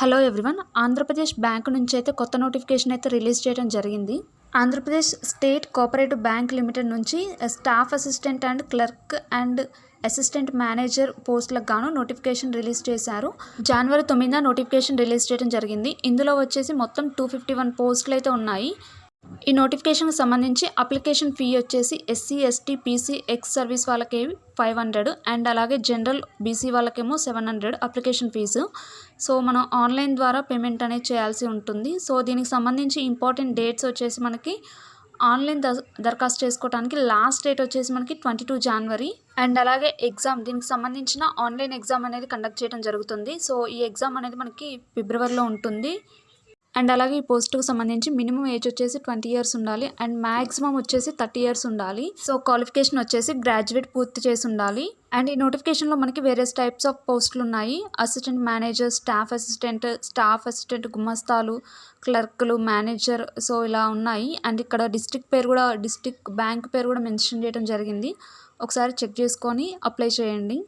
Hello everyone Andhra Pradesh bank నుంచి అయితే కొత్త నోటిఫికేషన్ అయితే రిలీజ్ చేయడం జరిగింది. Andhra Pradesh state cooperative bank limited నుంచి staff assistant and clerk and assistant manager పోస్టులకు గాను నోటిఫికేషన్ రిలీజ్ చేశారు. జనవరి తొమ్మిదిన నోటిఫికేషన్ రిలీజ్ చేయడం జరిగింది. ఇందులో వచ్చేసి మొత్తం టూ ఫిఫ్టీ వన్ పోస్టులు అయితే ఉన్నాయి. ఈ నోటిఫికేషన్కి సంబంధించి అప్లికేషన్ ఫీ వచ్చేసి SC ST PC ex service వాళ్ళకి ఫైవ్ హండ్రెడ్ అండ్ అలాగే జనరల్ బీసీ వాళ్ళకేమో seven hundred application fees. So మనం ఆన్లైన్ ద్వారా పేమెంట్ అనేది చేయాల్సి ఉంటుంది. సో దీనికి సంబంధించి ఇంపార్టెంట్ డేట్స్ వచ్చేసి మనకి ఆన్లైన్ ద దరఖాస్తు చేసుకోవడానికి లాస్ట్ డేట్ వచ్చేసి మనకి ట్వంటీ టూ జనవరి అండ్ అలాగే ఎగ్జామ్ దీనికి సంబంధించిన ఆన్లైన్ ఎగ్జామ్ అనేది కండక్ట్ చేయడం జరుగుతుంది. సో ఈ ఎగ్జామ్ అనేది మనకి ఫిబ్రవరిలో ఉంటుంది. అండ్ అలాగే ఈ పోస్ట్కు సంబంధించి మినిమం ఏజ్ వచ్చేసి ట్వంటీ ఇయర్స్ ఉండాలి అండ్ మ్యాక్సిమం వచ్చేసి థర్టీ ఇయర్స్ ఉండాలి. సో క్వాలిఫికేషన్ వచ్చేసి గ్రాడ్యుయేట్ పూర్తి చేసి ఉండాలి. అండ్ ఈ నోటిఫికేషన్లో మనకి వేరియస్ టైప్స్ ఆఫ్ పోస్టులు ఉన్నాయి. Assistant manager staff assistant staff assistant గుమస్తాలు క్లర్క్లు మేనేజర్ సో ఇలా ఉన్నాయి. అండ్ ఇక్కడ డిస్టిక్ పేరు కూడా డిస్టిక్ బ్యాంక్ పేరు కూడా మెన్షన్ చేయడం జరిగింది. ఒకసారి చెక్ చేసుకొని అప్లై చేయండి.